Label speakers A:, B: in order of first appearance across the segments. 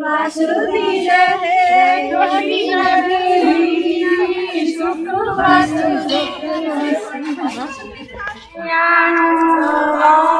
A: ਵਾਸੁਦੀ ਰਹੇ ਕੋਈ ਨਹੀਂ ਸੁਖ ਵਾਸੁਦੀ ਆਉਣ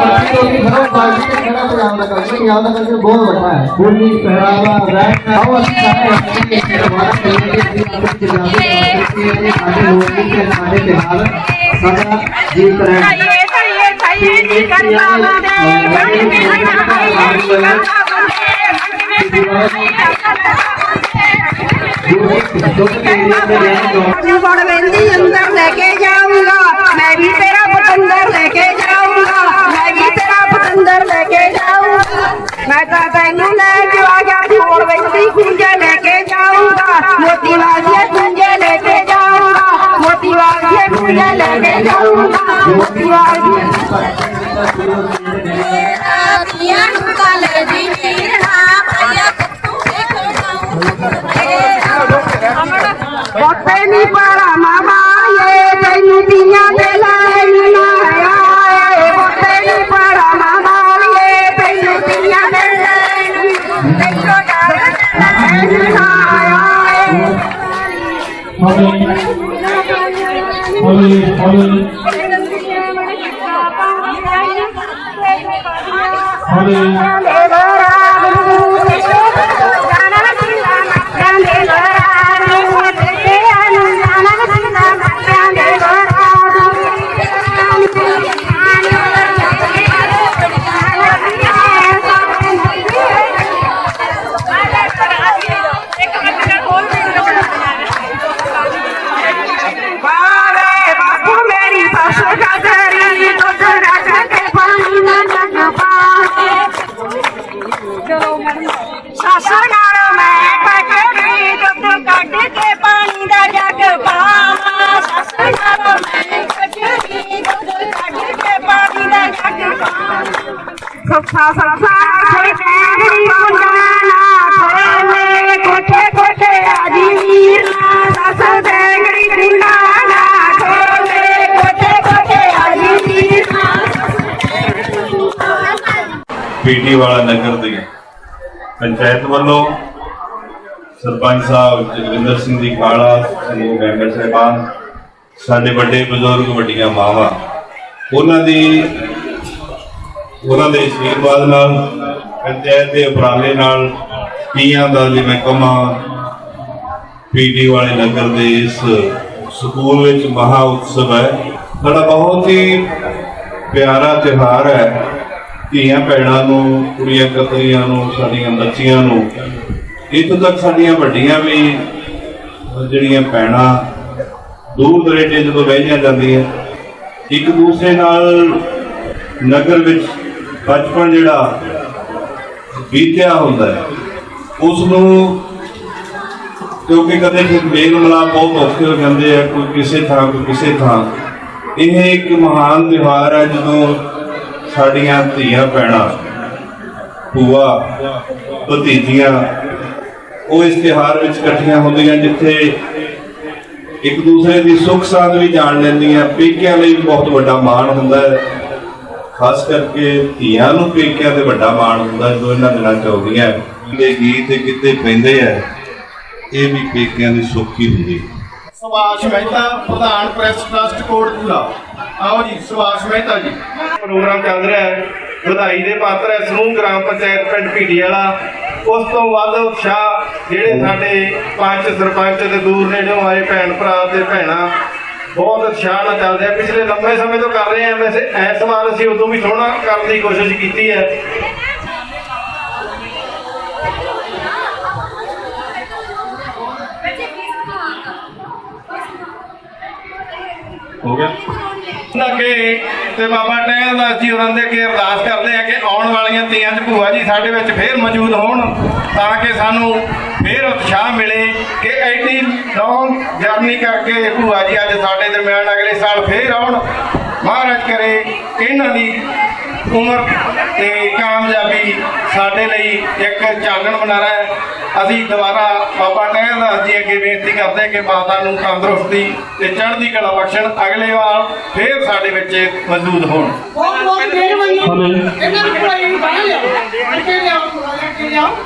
A: ਮੇਰੇ ਦਾ
B: ਬਾਣਾ ਵੀ ਨੂੰ ਮੁੱਠਾ ਦੀ ਮੈਂ ਦਾਲ ਬਣਾਈ ਮੁੱਠਾ ਦੀ ਮੈਂ ਦਾਲ ਬਣਾਈ ਸ਼ਾਮ ਮੇਰੇ ਦਾ ਖੁੰਝੇ ਲੈ ਸੱਸਾ ਸੱਸਾ ਕੋਈ ਤੇਰੀ ਮੁੰਡਾਨਾ ਕੋਠੇ ਕੋਠੇ ਆਜੀ ਵੀਰਨਾ ਸੱਸ ਦੇਗੜੀ ਮੁੰਡਾਨਾ ਕੋਠੇ ਕੋਠੇ ਆਜੀ
C: ਪੀਟੀ ਵਾਲਾ ਨਗਰ ਦੀ ਪੰਚਾਇਤ ਵੱਲੋਂ ਸਰਪੰਚ ਸਾਹਿਬ ਜਗਵਿੰਦਰ ਸਿੰਘ ਦੀ ਕਾਲਾ ਸਮੂਹ ਮੈਂਬਰ ਸਾਹਿਬਾਨ, ਸਾਡੇ ਵੱਡੇ ਬਜ਼ੁਰਗ, ਵੱਡੀਆਂ ਮਾਵਾਂ, ਉਹਨਾਂ ਦੀ ਉਹਨਾਂ ਦੇ ਆਸ਼ੀਰਵਾਦ ਨਾਲ, ਪੰਚਾਇਤ ਦੇ ਉਪਰਾਲੇ ਨਾਲ, ਤੀਆਂ ਦਾ ਵੀ ਮੈਂ ਕਹਾਂ ਪੀਟੀ ਵਾਲੇ ਨਗਰ ਦੇ ਇਸ ਸਕੂਲ ਵਿੱਚ ਮਹਾ ਉਤਸਵ ਹੈ। ਸਾਡਾ ਬਹੁਤ ਹੀ ਪਿਆਰਾ ਤਿਉਹਾਰ ਹੈ। ਧੀਆਂ ਭੈਣਾਂ ਨੂੰ, ਕੁੜੀਆਂ ਕਤਰੀਆਂ ਨੂੰ, ਸਾਡੀਆਂ ਬੱਚੀਆਂ ਨੂੰ। ਇੱਥੋਂ ਤੱਕ ਸਾਡੀਆਂ ਵੱਡੀਆਂ ਵੀ, ਜਿਹੜੀਆਂ ਭੈਣਾਂ ਦੂਰ ਦਰੇਡੇ ਜਦੋਂ ਬਹਿ ਜਾਂਦੀਆਂ, ਇੱਕ ਦੂਸਰੇ ਨਾਲ ਨਗਰ ਵਿੱਚ ਬਚਪਨ ਜਿਹੜਾ ਬੀਤਿਆ ਹੁੰਦਾ ਹੈ ਉਸ ਨੂੰ ਕਿਉਂਕਿ ਕਦੇ ਫਿਰ ਮੇਲ ਮਿਲਾਪ ਬਹੁਤ ਔਖੇ ਹੋ ਜਾਂਦੇ ਆ, ਕੋਈ ਕਿਸੇ ਥਾਂ, ਕੋਈ ਕਿਸੇ ਥਾਂ। ਇਹ ਇੱਕ ਮਹਾਨ ਤਿਉਹਾਰ ਹੈ ਜਦੋਂ ਸਾਡੀਆਂ ਧੀਆਂ ਭੈਣਾਂ, ਭੂਆ, ਭਤੀਜੀਆਂ, ਉਹ ਇਸ ਤਿਉਹਾਰ ਵਿੱਚ ਇਕੱਠੀਆਂ ਹੁੰਦੀਆਂ, ਜਿੱਥੇ ਇੱਕ ਦੂਸਰੇ ਦੀ ਸੁੱਖ ਸਾਂਦ ਵੀ ਜਾਣ ਲੈਂਦੀਆਂ, ਪੇਕਿਆਂ ਲਈ ਵੀ ਬਹੁਤ ਵੱਡਾ ਮਾਣ ਹੁੰਦਾ ਹੈ। ਖਾਸ ਕਰਕੇ ਧੀਆਂ ਨੂੰ ਪੇਕਿਆਂ ਤੇ ਵੱਡਾ ਮਾਣ ਹੁੰਦਾ ਜਦੋਂ ਇਹਨਾਂ ਦਿਨਾਂ ਚ ਆਉਂਦੀਆਂ ਇਹ ਗੀਤ ਕਿਤੇ ਪੈਂਦੇ ਆ ਇਹ ਵੀ ਪੇਕਿਆਂ ਦੀ ਸੁੱਖੀ ਹੁੰਦੀ
D: ਸੁਭਾਸ਼ ਮਹਿਤਾ ਪ੍ਰਧਾਨ ਪ੍ਰੈਸ ਟਰਸਟ ਕੋਟਪੂਰਾ। ਆਓ ਜੀ ਸੁਭਾਸ਼ ਮਹਿਤਾ ਜੀ। ਪ੍ਰੋਗਰਾਮ ਚੱਲ ਰਿਹਾ ਹੈ। ਵਧਾਈ ਦੇ ਪਾਤਰ ਹੈ ਸਮੂਹ ਗ੍ਰਾਮ ਪੰਚਾਇਤ ਪਿੰਡ ਭੀੜੀ ਵਾਲਾ। ਉਸ ਤੋਂ ਵੱਧ ਉਤਸ਼ਾਹ ਜਿਹੜੇ ਸਾਡੇ ਪੰਚ ਸਰਪੰਚ ਤੇ ਦੂਰ ਨੇੜਿਓਂ ਆਏ ਭੈਣ ਭਰਾ ਤੇ ਭੈਣਾਂ ਬਹੁਤ ਉਤਸ਼ਾਹ ਨਾਲ ਚੱਲਦੇ ਆ। ਪਿਛਲੇ ਲੰਬੇ ਸਮੇਂ ਤੋਂ ਕਰ ਰਹੇ ਆ। ਵੈਸੇ ਇਸ ਅਸੀਂ ਉਦੋਂ ਵੀ ਸੋਹਣਾ ਕਰਨ ਦੀ ਕੋਸ਼ਿਸ਼ ਕੀਤੀ ਹੈ।
C: ਹੋ ਗਿਆ?
D: ਲੱਗੇ ਤੇ ਬਾਬਾ ਟਹਿਲ ਜੀ ਉਹਨਾਂ ਦੇ ਅੱਗੇ ਅਰਦਾਸ ਕਰਦੇ ਆ ਕਿ ਆਉਣ ਵਾਲੀਆਂ ਤੀਆਂ 'ਚ ਭੂਆ ਜੀ ਸਾਡੇ ਵਿੱਚ ਫੇਰ ਮੌਜੂਦ ਹੋਣ ਤਾਂ ਕਿ ਸਾਨੂੰ ਫੇਰ ਉਤਸ਼ਾਹ ਮਿਲੇ ਕਿ ਐਡੀ ਲੌਂਗ ਜਰਨੀ ਕਰਕੇ ਭੂਆ ਜੀ ਅੱਜ ਸਾਡੇ ਦਰਮਿਆਨ ਅਗਲੇ ਸਾਲ ਫੇਰ ਆਉਣ। ਮਹਾਰਾਜ ਕਰੇ, ਇਹਨਾਂ ਦੀ ਉਮਰ ਤੇ ਕਾਮਯਾਬੀ ਸਾਡੇ ਲਈ ਇੱਕ ਚਾਨਣ ਮਨਾਰਾ ਹੈ। ਅਸੀਂ ਦੁਬਾਰਾ ਬਾਬਾ ਟਹਿਰਦਾਸ ਜੀ ਅੱਗੇ ਬੇਨਤੀ ਕਰਦੇ ਕਿ ਮਾਤਾ ਨੂੰ ਤੰਦਰੁਸਤੀ ਤੇ ਚੜ੍ਹਦੀ ਕਲਾ ਬਖਸ਼ਣ। ਅਗਲੇ ਵਾਰ ਫੇਰ ਸਾਡੇ ਵਿੱਚ ਮੌਜੂਦ ਹੋਣ।
E: ਬਹੁਤ ਬਹੁਤ ਮਿਹਰਬਾਨੀ।
F: ਫੋਲੇ
E: ਇਹਨਾਂ ਨੂੰ ਕੋਈ ਨਹੀਂ ਬਾਹਰ ਲਿਆਓ। ਅੱਗੇ ਲਿਆਓ ਅੱਗੇ ਲਿਆਓ।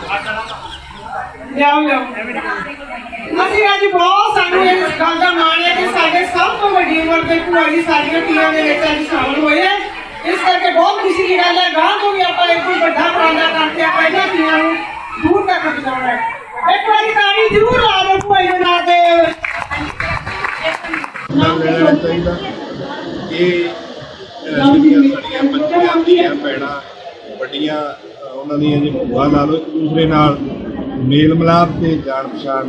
E: ਲਿਆਓ ਲਿਆਓ। ਅਸੀਂ ਅੱਜ ਬਹੁਤ ਸਾਨੂੰ ਇਸ ਗੱਲ ਦਾ ਮਾਣ ਹੈ ਕਿ ਸਾਡੇ ਸਭ ਤੋਂ ਵੱਡੀ ਉਮਰ ਦੇ ਭੂਆ ਜੀ ਸਾਡੀਆਂ ਟੀਮਾਂ ਦੇ ਵਿੱਚ ਅੱਜ ਸ਼ਾਮਲ ਹੋਏ ਹੈ। ਇਸ ਕਰਕੇ ਬਹੁਤ ਖੁਸ਼ੀ ਦੀ ਗੱਲ ਹੈ। ਗਾਂ ਤੋਂ ਵੀ ਆਪਾਂ ਇੱਕ ਵੱਡਾ ਉਪਰਾਲਾ ਕਰਕੇ ਆਪਾਂ ਇਹਨਾਂ ਨੂੰ ਦੂਰ ਤੱਕ ਪਹੁੰਚਾਉਣਾ ਹੈ। ਇੱਕ ਵਾਰੀ ਤਾੜੀ ਜ਼ਰੂਰ ਲਾ ਦਿਓ ਦੇ ਨਾਂ ਤੇ।
C: ਲੈਣਾ ਚਾਹੀਦਾ ਇਹ ਅਹ, ਜਿਹੜੀਆਂ ਸਾਡੀਆਂ ਬੱਚੀਆਂ ਦੀਆਂ ਭੈਣਾਂ ਵੱਡੀਆਂ ਉਹਨਾਂ ਦੀਆਂ ਜੇ ਭੂਆ ਲਾ ਲਓ ਇੱਕ ਦੂਸਰੇ ਨਾਲ ਮੇਲ ਮਿਲਾਪ ਤੇ ਜਾਣ ਪਛਾਣ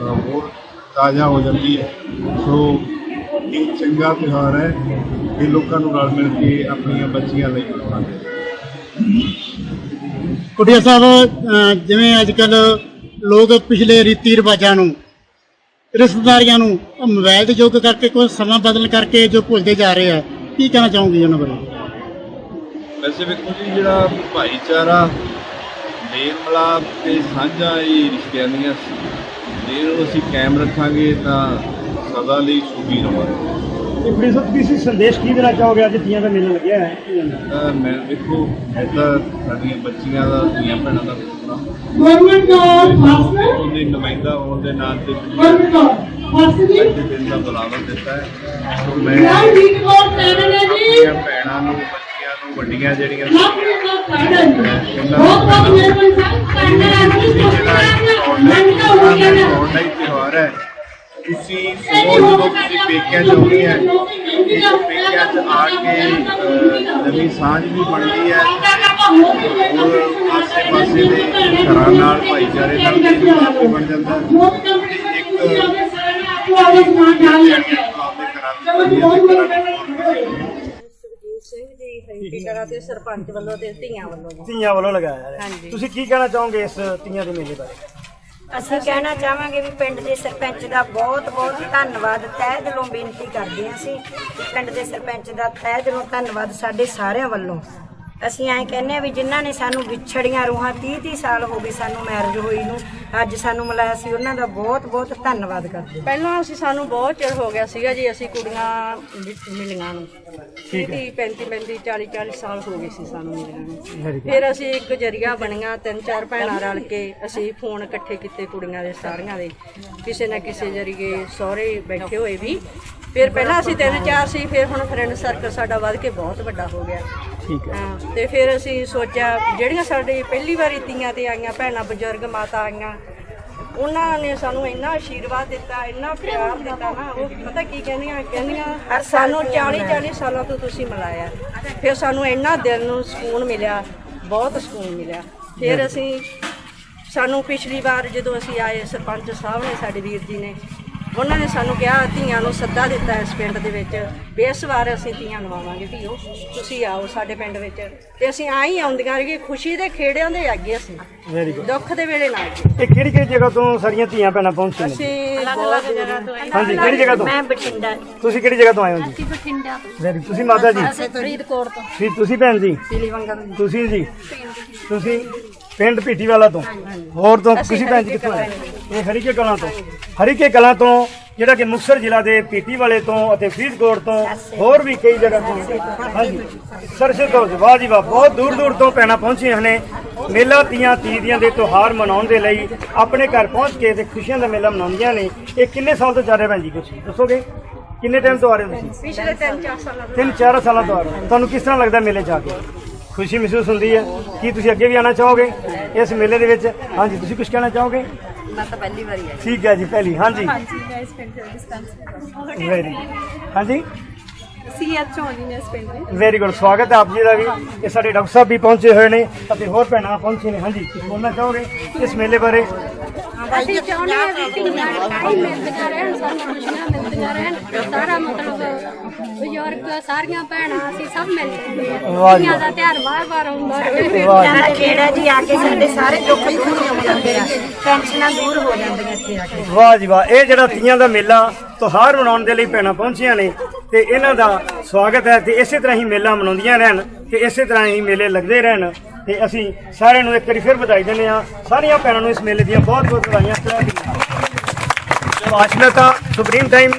C: ਹੋਰ ਤਾਜ਼ਾ ਹੋ ਜਾਂਦੀ ਹੈ। ਸੋ ਇਹ ਚੰਗਾ ਤਿਉਹਾਰ ਹੈ ਇਹ ਲੋਕਾਂ ਨੂੰ ਰਲ ਮਿਲ ਕੇ ਆਪਣੀਆਂ ਬੱਚੀਆਂ ਲਈ ਮਨਾਉਂਦੇ
G: ਕੁਟਿਆ ਸਾਹਿਬ ਅਹ ਜਿਵੇਂ ਅੱਜ ਕੱਲ ਲੋਕ ਪਿਛਲੇ ਰੀਤੀ ਰਿਵਾਜਾਂ ਨੂੰ ਰਿਸ਼ਤੇਦਾਰੀਆਂ ਨੂੰ ਉਹ ਮੋਬਾਈਲ ਦੇ ਯੁੱਗ ਕਰਕੇ ਕੋਈ ਸਮਾਂ ਬਦਲ ਕਰਕੇ ਜੋ ਭੁੱਲਦੇ ਜਾ ਰਹੇ ਆ ਕੀ ਕਹਿਣਾ ਚਾਹੋਗੇ ਉਹਨਾਂ ਬਾਰੇ?
C: ਵੈਸੇ ਵੇਖੋ ਜੀ ਜਿਹੜਾ ਭਾਈਚਾਰਾ ਮੇਲ ਮਿਲਾਪ ਤੇ ਸਾਂਝਾ ਇਹ ਰਿਸ਼ਤਿਆਂ ਦੀਆਂ ਜੇ ਇਹਨੂੰ ਅਸੀਂ ਕਾਇਮ ਰੱਖਾਂਗੇ ਤਾਂ ਸਦਾ ਲਈ ਸੁਖੀ ਰਵਾਂਗੇ
G: ਬੜੀ ਸਤ ਕਿਸੇ ਸੰਦੇਸ਼ ਕੀ ਦੇਣਾ ਚਾਹੋਗੇ? ਅੱਜ ਤੀਆਂ ਦਾ ਮੇਲਾ ਲੱਗਿਆ ਹੈ।
C: ਮੈਂ ਵੇਖੋ ਇਹ ਤਾਂ ਸਾਡੀਆਂ ਬੱਚੀਆਂ ਦਾ ਧੀਆਂ ਭੈਣਾਂ ਦਾ ਸੁਪਨਾ।
E: ਗਵਰਨਮੈਂਟ ਫਾਸਟ
C: ਉਹਦੇ ਨੁਮਾਇੰਦਾ ਹੋਣ ਦੇ ਨਾਂ ਤੇ
E: ਗਵਰਨਮੈਂਟ ਫਾਸਟ ਜੀ।
C: ਅੱਜ ਦੇ ਦਿਨ ਦਾ ਬੁਲਾਵਾ ਦਿੱਤਾ ਹੈ। ਸੋ ਮੈਂ
E: ਯਾਰ ਜੀ ਕੋਲ ਪੈਨਲ ਹੈ ਜੀ।
C: ਆਪਣੀਆਂ ਭੈਣਾਂ ਨੂੰ ਬੱਚੀਆਂ ਨੂੰ ਵੱਡੀਆਂ ਜਿਹੜੀਆਂ
E: ਨਾਲ ਹੈ ਬਹੁਤ ਬਹੁਤ ਮਿਹਰਬਾਨੀ ਸਾਹਿਬ ਪੈਨਲ ਹੈ ਜੀ।
C: ਆਨਲਾਈਨ ਆਨਲਾਈਨ ਤਿਉਹਾਰ ਹੈ। ਤੁਸੀਂ ਸੋ ਜਦੋਂ ਤੁਸੀਂ ਪੇਕਿਆਂ ਜਾਓਗੇ ਹੈ ਇਸ ਪੇਕਿਆਂ ਚ ਆ ਕੇ ਨਵੀਂ ਸਾਂਝ ਵੀ ਬਣਦੀ ਹੈ ਔਰ ਆਸੇ ਪਾਸੇ ਦੇ ਘਰਾਂ ਨਾਲ ਭਾਈਚਾਰੇ ਨਾਲ ਵੀ ਬਣ ਜਾਂਦਾ ਹੈ ਇੱਕ
A: ਸੁਖਜੀਤ ਸਿੰਘ ਜੀ ਹੈਪੀ ਤੇ ਸਰਪੰਚ ਵੱਲੋਂ ਤੇ ਧੀਆਂ ਵੱਲੋਂ।
G: ਤੀਆਂ ਵੱਲੋਂ ਲਗਾਇਆ ਹੈ
A: ਹਾਂਜੀ।
G: ਤੁਸੀਂ ਕੀ ਕਹਿਣਾ ਚਾਹੋਗੇ ਇਸ ਤੀਆਂ ਦੇ ਮੇਲੇ ਬਾਰੇ
A: ਅਸੀਂ ਕਹਿਣਾ ਚਾਹਾਂਗੇ ਵੀ ਪਿੰਡ ਦੇ ਸਰਪੰਚ ਦਾ ਬਹੁਤ ਬਹੁਤ ਧੰਨਵਾਦ, ਤਹਿ ਦਿਲੋਂ ਬੇਨਤੀ ਕਰਦੇ ਹਾਂ ਅਸੀਂ। ਪਿੰਡ ਦੇ ਸਰਪੰਚ ਦਾ ਤਹਿ ਦਿਲੋਂ ਧੰਨਵਾਦ ਸਾਡੇ ਸਾਰਿਆਂ ਵੱਲੋਂ। ਅਸੀਂ ਐਂ ਕਹਿੰਦੇ ਆ ਵੀ ਜਿਨ੍ਹਾਂ ਨੇ ਸਾਨੂੰ ਵਿਛੜੀਆਂ ਰੂਹਾਂ 30 30 ਸਾਲ ਹੋ ਗਏ ਸਾਨੂੰ ਮੈਰਿਜ ਹੋਈ ਨੂੰ ਅੱਜ ਸਾਨੂੰ ਮਿਲਾਇਆ ਸੀ ਉਹਨਾਂ ਦਾ ਬਹੁਤ ਬਹੁਤ ਧੰਨਵਾਦ ਕਰਦੇ ਹਾਂ।
H: ਪਹਿਲਾਂ ਅਸੀਂ ਸਾਨੂੰ ਬਹੁਤ ਚਿਰ ਹੋ ਗਿਆ ਸੀਗਾ ਜੀ ਅਸੀਂ ਕੁੜੀਆਂ ਮਿ- ਮਿਲੀਆਂ ਨੂੰ। ਠੀਕ ਹੈ। 35 35 40 40 ਸਾਲ ਹੋ ਗਏ ਸੀ ਸਾਨੂੰ ਮਿਲੀਆਂ ਨੂੰ। ਫਿਰ ਅਸੀਂ ਇੱਕ ਜਰੀਆ ਬਣੀਆਂ ਤਿੰਨ ਚਾਰ ਭੈਣਾਂ ਰਲ ਕੇ ਅਸੀਂ ਫੋਨ ਇਕੱਠੇ ਕੀਤੇ ਕੁੜੀਆਂ ਦੇ ਸਾਰੀਆਂ ਦੇ। ਕਿਸੇ ਨਾ ਕਿਸੇ ਜਰੀਏ ਸਹੁਰੇ ਬੈਠੇ ਹੋਏ ਵੀ। ਫਿਰ ਪਹਿਲਾਂ ਅਸੀਂ ਤਿੰਨ ਚਾਰ ਸੀ ਫਿਰ ਹੁਣ ਫਰੈਂਡ ਸਰਕਲ ਸਾਡਾ ਵੱਧ ਕੇ ਬਹੁਤ ਵੱਡਾ ਹੋ ਗਿਆ।
G: ਠੀਕ ਹੈ।
H: ਹਾਂ ਤੇ ਫਿਰ ਅਸੀਂ ਸੋਚਿਆ ਜਿਹੜੀਆਂ ਸਾਡੇ ਪਹਿਲੀ ਵਾਰੀ ਤੀਆਂ ਤੇ ਆਈਆਂ ਭੈਣਾਂ ਬਜ਼ੁਰਗ ਮਾਤਾ ਆਈਆਂ ਉਹਨਾਂ ਨੇ ਸਾਨੂੰ ਇੰਨਾ ਆਸ਼ੀਰਵਾਦ ਦਿੱਤਾ ਇੰਨਾ ਪਿਆਰ ਦਿੱਤਾ ਨਾ ਉਹ ਪਤਾ ਕੀ ਕਹਿੰਦੀਆਂ ਕਹਿੰਦੀਆਂ ਸਾਨੂੰ 40 40 ਸਾਲਾਂ ਤੋਂ ਤੁਸੀਂ ਮਿਲਾਇਆ। ਫਿਰ ਸਾਨੂੰ ਇੰਨਾ ਦਿਲ ਨੂੰ ਸਕੂਨ ਮਿਲਿਆ ਬਹੁਤ ਸਕੂਨ ਮਿਲਿਆ। ਫਿਰ ਅਸੀਂ ਸਾਨੂੰ ਪਿਛਲੀ ਵਾਰ ਜਦੋਂ ਅਸੀਂ ਆਏ ਸਰਪੰਚ ਸਾਹਿਬ ਨੇ ਸਾਡੇ ਵੀਰ ਜੀ ਨੇ ਉਹਨਾਂ ਨੇ ਸਾਨੂੰ ਕਿਹਾ ਧੀਆਂ ਨੂੰ ਸੱਦਾ ਦਿੱਤਾ ਇਸ ਪਿੰਡ ਦੇ ਵਿੱਚ ਵੀ ਇਸ ਵਾਰ ਅਸੀਂ ਧੀਆਂ ਲਵਾਵਾਂਗੇ ਧੀਓ ਤੁਸੀਂ ਆਓ ਸਾਡੇ ਪਿੰਡ ਵਿੱਚ। ਤੇ ਅਸੀਂ ਆਈ ਆਉਂਦੀਆਂ ਰਹੀਏ ਖੁਸ਼ੀ ਦੇ ਖੇੜਿਆਂ ਦੇ ਅੱਗੇ ਅਸੀਂ
G: ਵੈਰੀ ਗੁੱਡ
H: ਦੁੱਖ ਦੇ ਵੇਲੇ ਨਾ ਅੱਗੇ।
G: ਇਹ ਕਿਹੜੀ ਕਿਹੜੀ ਜਗ੍ਹਾ ਤੋਂ ਸਾਰੀਆਂ ਧੀਆਂ ਭੈਣਾਂ ਪਹੁੰਚੀਆਂ? ਨੇ
H: ਅਸੀਂ ਬਹੁਤ
G: ਹਾਂਜੀ ਕਿਹੜੀ ਜਗ੍ਹਾ ਤੋਂ?
A: ਮੈਂ ਬਠਿੰਡਾ।
G: ਤੁਸੀਂ ਕਿਹੜੀ ਜਗ੍ਹਾ ਤੋਂ ਆਏ ਹੋ ਜੀ?
A: ਅਸੀਂ ਬਠਿੰਡਾ। ਤੋਂ
G: ਵੈਰੀ ਤੁਸੀਂ ਮਾਤਾ ਜੀ?
A: ਅਸੀਂ ਫਰੀਦਕੋਟ ਤੋਂ।
G: ਫਿਰ ਤੁਸੀਂ ਭੈਣ ਜੀ?
A: ਪੀਲੀਵੰਗਾ ਤੋਂ।
G: ਤੁਸੀਂ ਜੀ? ਤੁਸੀਂ ਪਿੰਡ ਭੀਟੀ ਵਾਲਾ ਤੋਂ ਹੋਰ ਤੋਂ? ਤੁਸੀਂ ਭੈਣ ਜੀ ਕਿੱਥੋਂ ਆਏ? ਇਹ ਹਰੀਕੇ ਕਲਾਂ ਤੋਂ। ਹਰੀਕੇ ਕਲਾਂ ਤੋਂ ਜਿਹੜਾ ਕਿ ਮੁਕਤਸਰ ਜ਼ਿਲ੍ਹਾ ਦੇ ਭੀਟੀ ਵਾਲੇ ਤੋਂ ਅਤੇ ਫਰੀਦਕੋਟ ਤੋਂ ਹੋਰ ਵੀ ਕਈ ਜਗ੍ਹਾ ਤੋਂ ਹਾਂਜੀ ਸਰਸੇ ਤੋਂ ਵਾਹ ਜੀ ਵਾਹ ਬਹੁਤ ਦੂਰ ਦੂਰ ਤੋਂ ਪੈਣਾ ਪਹੁੰਚੀਆਂ ਨੇ। ਮੇਲਾ ਤੀਆਂ ਤੀਦੀਆਂ ਦੇ ਤਿਉਹਾਰ ਮਨਾਉਣ ਦੇ ਲਈ ਆਪਣੇ ਘਰ ਪਹੁੰਚ ਕੇ ਤੇ ਖੁਸ਼ੀਆਂ ਦਾ ਮੇਲਾ ਮਨਾਉਂਦੀਆਂ ਨੇ। ਇਹ ਕਿੰਨੇ ਸਾਲ ਤੋਂ ਚੱਲ ਰਿਹਾ ਭੈਣ ਜੀ ਕੁਛ? ਦੱਸੋਗੇ? ਕਿੰਨੇ ਟਾਈਮ ਤੋਂ ਆ ਰਹੇ ਹੋ ਤੁਸੀਂ?
H: ਪਿਛਲੇ 3-4 ਸਾਲਾਂ ਤੋਂ।
G: ਤਿੰਨ ਚਾਰ ਸਾਲਾਂ ਤੋਂ ਆ ਰਹੇ ਹੋ। ਤੁਹਾਨੂੰ ਕਿਸ ਤਰ੍ਹਾਂ ਲੱਗਦਾ ਮੇਲੇ ਆ ਕੇ? ਖੁਸ਼ੀ ਮਹਿਸੂਸ ਹੁੰਦੀ ਹੈ? ਕੀ ਤੁਸੀਂ ਅੱਗੇ ਵੀ ਆਉਣਾ ਚਾਹੋਗੇ ਇਸ ਮੇਲੇ ਦੇ ਵਿੱਚ? ਹਾਂਜੀ ਤੁਸੀਂ ਕੁਝ ਕਹਿਣਾ ਚਾਹੋਗੇ?
A: ਮੈਂ ਤਾਂ ਪਹਿਲੀ ਵਾਰੀ ਆਈ
G: ਠੀਕ ਹੈ ਜੀ ਪਹਿਲੀ ਹਾਂਜੀ।
A: ਹਾਂਜੀ ਮੈਂ ਇਸ ਪਿੰਡ ਦੇ ਡਿਸਪੈਂਸਰੀ
G: ਵੈਰੀ ਹਾਂਜੀ?
A: ਸੀ ਐਚ ਹੋਣੀ ਨੇ ਇਸ ਪਿੰਡ ਦੇ।
G: ਵੈਰੀ ਗੁੱਡ ਸਵਾਗਤ ਹੈ ਆਪ ਜੀ ਦਾ ਵੀ। ਇਹ ਸਾਡੇ ਡਾਕਟਰ ਸਾਹਿਬ ਵੀ ਪਹੁੰਚੇ ਹੋਏ ਨੇ ਅਤੇ ਹੋਰ ਭੈਣਾਂ ਪਹੁੰਚੇ ਨੇ। ਹਾਂਜੀ ਕੁਝ ਬੋਲਣਾ ਚਾਹੋਗੇ ਇਸ ਮੇਲੇ ਬਾਰੇ?
I: ਅਸੀਂ ਚਾਹੁੰਦੇ ਹਾਂ ਵੀ ਧੀਆਂ ਸਾਰੀ ਮਿਲਦੀਆਂ ਰਹਿਣ ਸਾਨੂੰ ਖੁਸ਼ੀਆਂ ਮਿਲਦੀਆਂ ਰਹਿਣ। ਸਾਰਾ ਮਤਲਬ ਬਜ਼ੁਰਗ ਸਾਰੀਆਂ ਭੈਣਾਂ ਅਸੀਂ ਸਭ ਮਿਲ ਜਾਂਦੇ
G: ਵਾਹ
I: ਹਾਂ।
G: ਜੀ
I: ਧੀਆਂ ਦਾ ਤਿਉਹਾਰ ਵਾਰ ਵਾਰ ਆਉਂਦਾ ਰਹੇ।
G: ਵਾਹ ਜੀ।
A: ਦਾ ਖੇੜਾ ਜੀ ਆ ਕੇ ਸਾਡੇ ਸਾਰੇ ਦੁੱਖ ਹੀ ਖੁਸ਼ ਹੋ ਜਾਂਦੇ ਆ। ਟੈਨਸ਼ਨਾਂ ਦੂਰ ਹੋ ਜਾਂਦੀਆਂ ਇੱਥੇ ਆ ਕੇ।
G: ਵਾਹ ਜੀ ਵਾਹ। ਇਹ ਜਿਹੜਾ ਤੀਆਂ ਦਾ ਮੇਲਾ ਤਿਉਹਾਰ ਮਨਾਉਣ ਦੇ ਲਈ ਭੈਣਾਂ ਪਹੁੰਚੀਆਂ ਨੇ ਤੇ ਇਹਨਾਂ ਦਾ ਸਵਾਗਤ ਹੈ ਤੇ ਇਸੇ ਤਰ੍ਹਾਂ ਹੀ ਮੇਲਾ ਮਨਾਉਂਦੀਆਂ ਰਹਿਣ ਤੇ ਇਸੇ ਤਰ੍ਹਾਂ ਹੀ ਮੇਲੇ ਲੱਗਦੇ ਰਹਿਣ। ਤੇ ਅਸੀਂ ਸਾਰਿਆਂ ਨੂੰ ਇੱਕ ਵਾਰੀ ਫਿਰ ਵਧਾਈ ਦਿੰਦੇ ਹਾਂ। ਸਾਰੀਆਂ ਭੈਣਾਂ ਨੂੰ ਇਸ ਮੇਲੇ ਦੀਆਂ ਬਹੁਤ ਬਹੁਤ ਵਧਾਈਆਂ। Subhash Mehta supreme time